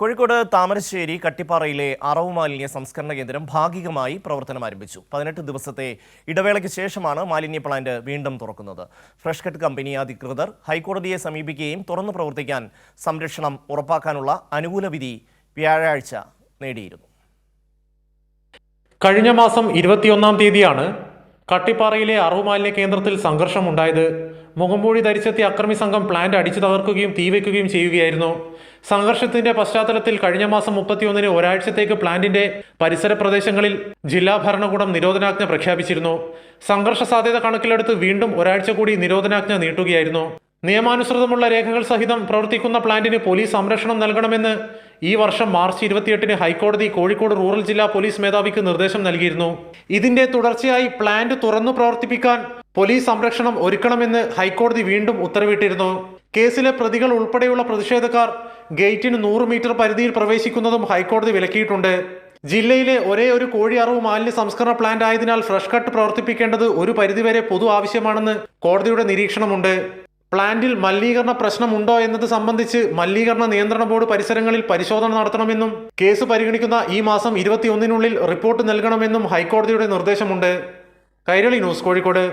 കോഴിക്കോട് താമരശ്ശേരി കട്ടിപ്പാറയിലെ അറവ് മാലിന്യ സംസ്കരണ കേന്ദ്രം ഭാഗികമായി പ്രവർത്തനം ആരംഭിച്ചു. പതിനെട്ട് ദിവസത്തെ ഇടവേളയ്ക്ക് ശേഷമാണ് മാലിന്യ പ്ലാന്റ് വീണ്ടും തുറക്കുന്നത്. ഫ്രഷ് കട്ട് കമ്പനി അധികൃതർ ഹൈക്കോടതിയെ സമീപിക്കുകയും തുറന്നു പ്രവർത്തിക്കാൻ സംരക്ഷണം ഉറപ്പാക്കാനുള്ള അനുകൂല വിധി വ്യാഴാഴ്ച നേടിയിരുന്നു. കഴിഞ്ഞ മാസം ഇരുപത്തിയൊന്നാം തീയതിയാണ് കട്ടിപ്പാറയിലെ അറവുമാലിന്യ കേന്ദ്രത്തിൽ സംഘർഷമുണ്ടായത്. മുഖംമൂടി ധരിച്ചെത്തിയ അക്രമി സംഘം പ്ലാന്റ് അടിച്ചു തകർക്കുകയും തീവയ്ക്കുകയും ചെയ്യുകയായിരുന്നു. സംഘർഷത്തിന്റെ പശ്ചാത്തലത്തിൽ കഴിഞ്ഞ മാസം മുപ്പത്തിയൊന്നിന് ഒരാഴ്ചത്തേക്ക് പ്ലാന്റിന്റെ പരിസര പ്രദേശങ്ങളിൽ ജില്ലാ ഭരണകൂടം നിരോധനാജ്ഞ പ്രഖ്യാപിച്ചിരുന്നു. സംഘർഷ സാധ്യത കണക്കിലെടുത്ത് വീണ്ടും ഒരാഴ്ച കൂടി നിരോധനാജ്ഞ നീട്ടുകയായിരുന്നു. നിയമാനുസൃതമുള്ള രേഖകൾ സഹിതം പ്രവർത്തിക്കുന്ന പ്ലാന്റിന് പോലീസ് സംരക്ഷണം നൽകണമെന്ന് ഈ വർഷം മാർച്ച് ഇരുപത്തിയെട്ടിന് ഹൈക്കോടതി കോഴിക്കോട് റൂറൽ ജില്ലാ പോലീസ് മേധാവിക്ക് നിർദ്ദേശം നൽകിയിരുന്നു. ഇതിന്റെ തുടർച്ചയായി പ്ലാന്റ് തുറന്നു പ്രവർത്തിപ്പിക്കാൻ പോലീസ് സംരക്ഷണം ഒരുക്കണമെന്ന് ഹൈക്കോടതി വീണ്ടും ഉത്തരവിട്ടിരുന്നു. കേസിലെ പ്രതികൾ ഉൾപ്പെടെയുള്ള പ്രതിഷേധക്കാർ ഗേറ്റിന് നൂറ് മീറ്റർ പരിധിയിൽ പ്രവേശിക്കുന്നതും ഹൈക്കോടതി വിലക്കിയിട്ടുണ്ട്. ജില്ലയിലെ ഒരേ ഒരു കോഴി അറവ് മാലിന്യ സംസ്കരണ പ്ലാന്റ് ആയതിനാൽ ഫ്രഷ് കട്ട് പ്രവർത്തിപ്പിക്കേണ്ടത് ഒരു പരിധിവരെ പൊതു ആവശ്യമാണെന്ന് കോടതിയുടെ നിരീക്ഷണമുണ്ട്. പ്ലാന്റിൽ മലിനീകരണ പ്രശ്നമുണ്ടോ എന്നത് സംബന്ധിച്ച് മലിനീകരണ നിയന്ത്രണ ബോർഡ് പരിസരങ്ങളിൽ പരിശോധന നടത്തണമെന്നും കേസ് പരിഗണിക്കുന്ന ഈ മാസം ഇരുപത്തിയൊന്നിനുള്ളിൽ റിപ്പോർട്ട് നൽകണമെന്നും ഹൈക്കോടതിയുടെ നിർദ്ദേശമുണ്ട്. കൈരളി ന്യൂസ് കോഴിക്കോട്.